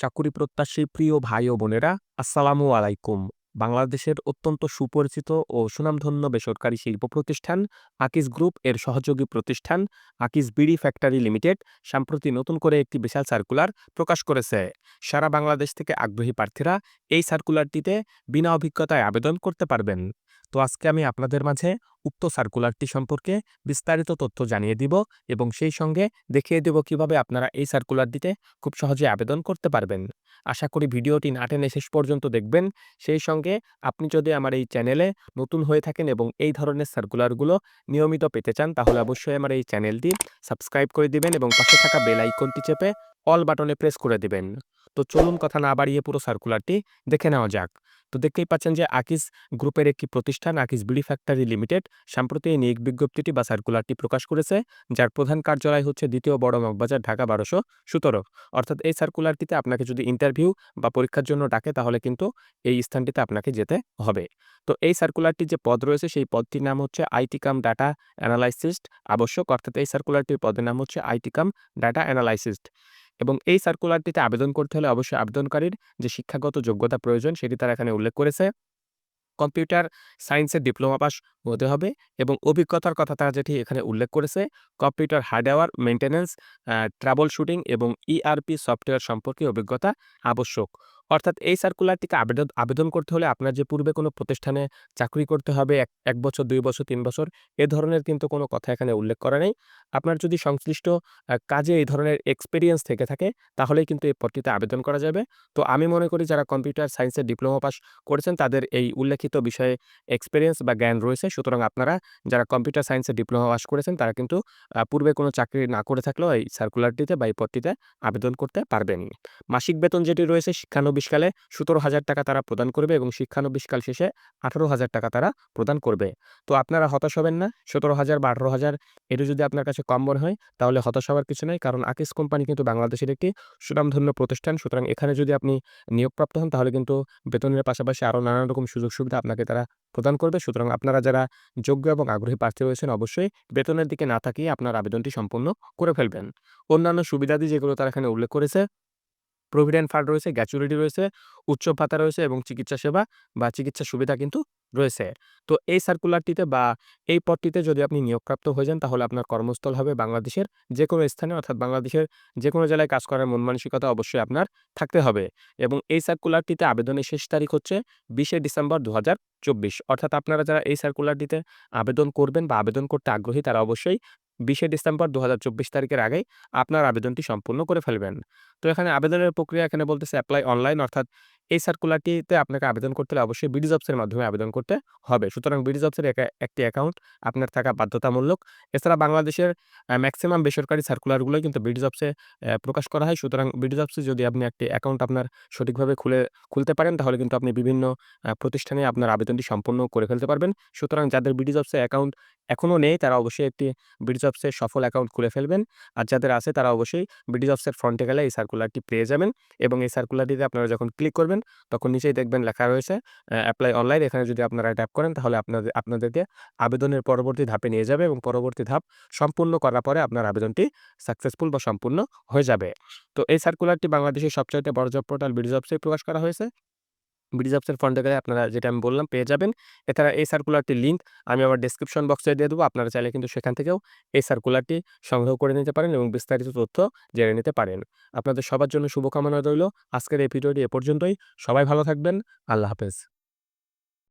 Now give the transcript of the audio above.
চাকুরি প্রত্যাশী প্রিয় ভাই ও বোনেরা, আসসালামু আলাইকুম। বাংলাদেশের অত্যন্ত সুপরিচিত ও সুনামধন্য বেসরকারি শিল্প প্রতিষ্ঠান আকিজ গ্রুপ এর সহযোগী প্রতিষ্ঠান আকিজ বিড়ি ফ্যাক্টরি লিমিটেড সম্প্রতি নতুন করে একটি বিশাল সার্কুলার প্রকাশ করেছে। সারা বাংলাদেশ থেকে আগ্রহী প্রার্থীরা এই সার্কুলারটিতে বিনা অভিজ্ঞতায় আবেদন করতে পারবেন। তো আজকে আমি আপনাদের মাঝে উক্ত সার্কুলারটি সম্পর্কে বিস্তারিত তথ্য জানিয়ে দিব এবং সেই সঙ্গে দেখিয়ে দেব কীভাবে আপনারা এই সার্কুলারটিতে খুব সহজে আবেদন করতে পারবেন। আশা করি ভিডিওটি না টেনে শেষ পর্যন্ত দেখবেন। সেই সঙ্গে আপনি যদি আমার এই চ্যানেলে নতুন হয়ে থাকেন এবং এই ধরনের সার্কুলারগুলো নিয়মিত পেতে চান, তাহলে অবশ্যই আমার এই চ্যানেলটি সাবস্ক্রাইব করে দিবেন এবং পাশে থাকা বেল আইকনটি চেপে অল বাটনে প্রেস করে দিবেন। তো চলুন কথা না বাড়িয়ে পুরো সার্কুলারটি দেখে নেওয়া যাক। তো দেখতেই পাচ্ছেন যে আকিস গ্রুপের একটি প্রতিষ্ঠান, আকিস বিড়ি ফ্যাক্টরি লিমিটেড সম্প্রতি এই নিয়োগ বিজ্ঞপ্তিটি বা সার্কুলারটি প্রকাশ করেছে, যার প্রধান কার্যালয় হচ্ছে দ্বিতীয় বড় মগবাজার, ঢাকা বারোশো সতেরো। অর্থাৎ এই সার্কুলারটিতে আপনাকে যদি ইন্টারভিউ বা পরীক্ষার জন্য ডাকে, তাহলে কিন্তু এই স্থানটিতে আপনাকে যেতে হবে। তো এই সার্কুলারটির যে পদ রয়েছে, সেই পদটির নাম হচ্ছে আইটি কাম ডাটা অ্যানালাইসিস্ট আবশ্যক। অর্থাৎ এই সার্কুলারটির পদের নাম হচ্ছে আইটি কাম ডাটা অ্যানালাইসিস্ট এবং এই সার্কুলারটিতে আবেদন করতে হলে অবশ্যই আবেদনকারীর যে শিক্ষাগত যোগ্যতা প্রয়োজন সেটি তারা এখানে উল্লেখ করেছে। কম্পিউটার সায়েন্সের ডিপ্লোমা পাস হতে হবে এবং অভিজ্ঞতার কথা তারা যেটি এখানে উল্লেখ করেছে, computer hardware maintenance trouble shooting এবং ইআরপি সফটওয়্যার সম্পর্কে অভিজ্ঞতা আবশ্যক। অর্থাৎ এই সার্কুলারটিকে আবেদন আবেদন করতে হলে আপনার যে পূর্বে কোনো প্রতিষ্ঠানে চাকরি করতে হবে এক এক বছর, দুই বছর, তিন বছর, এ ধরনের কিন্তু কোনো কথা এখানে উল্লেখ করা নেই। আপনার যদি সংশ্লিষ্ট কাজে এই ধরনের এক্সপিরিয়েন্স থেকে থাকে, তাহলেই কিন্তু এই পদটিতে আবেদন করা যাবে। তো আমি মনে করি যারা কম্পিউটার সায়েন্সের ডিপ্লোমা পাস করেছেন, তাদের এই উল্লেখিত বিষয়ে এক্সপিরিয়েন্স বা জ্ঞান রয়েছে। সুতরাং আপনারা যারা কম্পিউটার সায়েন্সের ডিপ্লোমা পাস করেছেন, তারা কিন্তু পূর্বে কোনো চাকরি না করে থাকলেও এই সার্কুলারটিতে বা এই পদটিতে আবেদন করতে পারবেন মাসিক বেতন যেটি রয়েছে শিক্ষানবিশকালে সতেরো হাজার টাকা তারা প্রদান করবে এবং শিক্ষানবিশকাল শেষে আঠারো হাজার টাকা তারা প্রদান করবে। তো আপনারা হতাশ হবেন না, সতেরো হাজার বা আঠারো হাজার এটা যদি আপনার কাছে কম মনে হয়, তাহলে হতাশ হওয়ার কিছু নেই কারণ আকিস কোম্পানি কিন্তু বাংলাদেশের একটি সুনামধন্য প্রতিষ্ঠান। সুতরাং এখানে যদি আপনি নিয়োগপ্রাপ্ত হন, তাহলে কিন্তু বেতনের পাশাপাশি আরও নানান রকম সুযোগ সুবিধা আপনাকে তারা প্রদান করবে। সুতরাং আপনারা যারা যোগ্য এবং আগ্রহী প্রার্থী রয়েছেন, অবশ্যই বেতনের দিকে না থাকিয়ে আপনার আবেদনটি সম্পূর্ণ করে ফেলবেন। অন্যান্য সুবিধাদি যেগুলো তারা এখানে উল্লেখ করেছে প্রভিডেন্ট ফান্ড রয়েছে গ্যাচুরিটি রয়েছে, উচ্চ ভাতা রয়েছে এবং চিকিৎসা সেবা বা চিকিৎসা সুবিধা কিন্তু রয়েছে। তো এই সার্কুলারটিতে বা এই পদটিতে যদি আপনি নিয়োগপ্রাপ্ত হয়ে যান, তাহলে আপনার কর্মস্থল হবে বাংলাদেশের যে কোনো স্থানে, অর্থাৎ বাংলাদেশের যে কোনো জেলায় কাজ করার মন মানসিকতা অবশ্যই আপনার থাকতে হবে। এবং এই সার্কুলারটিতে আবেদনের শেষ তারিখ হচ্ছে বিশে ডিসেম্বর দু চব্বিশ। অর্থাৎ আপনারা যারা এই সার্কুলারটিতে আবেদন করবেন বা আবেদন করতে আগ্রহী, তারা অবশ্যই বিশে ডিসেম্বর দু হাজার চব্বিশ তারিখের আগেই আপনার আবেদনটি সম্পূর্ণ করে ফেলবেন। তো এখানে আবেদনের প্রক্রিয়া এখানে বলতেছে অ্যাপ্লাই অনলাইন অর্থাৎ এই সার্কুলারটিতে আপনাকে আবেদন করতে হলে অবশ্যই বিডি জবসের মাধ্যমে আবেদন করতে হবে। সুতরাং বিডি জবসের একটি অ্যাকাউন্ট আপনার থাকা বাধ্যতামূলক। এছাড়া বাংলাদেশের ম্যাক্সিমাম বেসরকারি সার্কুলারগুলো কিন্তু বিডি জবসে প্রকাশ করা হয়। সুতরাং বিডি জবসে যদি আপনি একটি অ্যাকাউন্ট আপনার সঠিকভাবে খুলে, খুলতে পারেন, তাহলে কিন্তু আপনি বিভিন্ন প্রতিষ্ঠানে আপনার আবেদনটি সম্পূর্ণ করে ফেলতে পারবেন। সুতরাং যাদের বিডি জবসে অ্যাকাউন্ট এখনও নেই, তারা অবশ্যই একটি বিডি জবসের সফল অ্যাকাউন্ট খুলে ফেলবেন। আর যাদের আছে, তারা অবশ্যই বিডি জবসের ফ্রন্টে গেলে এই সার্কুলারটি পেয়ে যাবেন এবং এই সার্কুলারটিতে আপনারা যখন ক্লিক করবেন, তখন নিচেই দেখবেন লেখা রয়েছে অ্যাপ্লাই অনলাইন এখানে যদি আপনারা ট্যাপ করেন, তাহলে আপনাদের, আপনাদেরকে আবেদনের পরবর্তী ধাপে নিয়ে যাবে এবং পরবর্তী ধাপ সম্পূর্ণ করার পরে আপনার আবেদনটি সাকসেসফুল বা সম্পূর্ণ হয়ে যাবে। তো এই সার্কুলারটি বাংলাদেশের সবচাইতে বড় জব পোর্টাল বিডি জবসে প্রকাশ করা হয়েছে। বিডি জবসের ফ্রন্টে গেলে আপনারা যেটা আমি বললাম পেয়ে যাবেন। এছাড়া এই সার্কুলারটির লিঙ্ক আমি আমার ডিসক্রিপশন বক্সে দিয়ে দেবো। আপনারা চাইলে কিন্তু সেখান থেকেও এই সার্কুলারটি সংগ্রহ করে নিতে পারেন এবং বিস্তারিত তথ্য জেনে নিতে পারেন। আপনাদের সবার জন্য শুভকামনা রইল। আজকের এই ভিডিওটি এ পর্যন্তই। সবাই ভালো থাকবেন। আল্লাহ হাফেজ।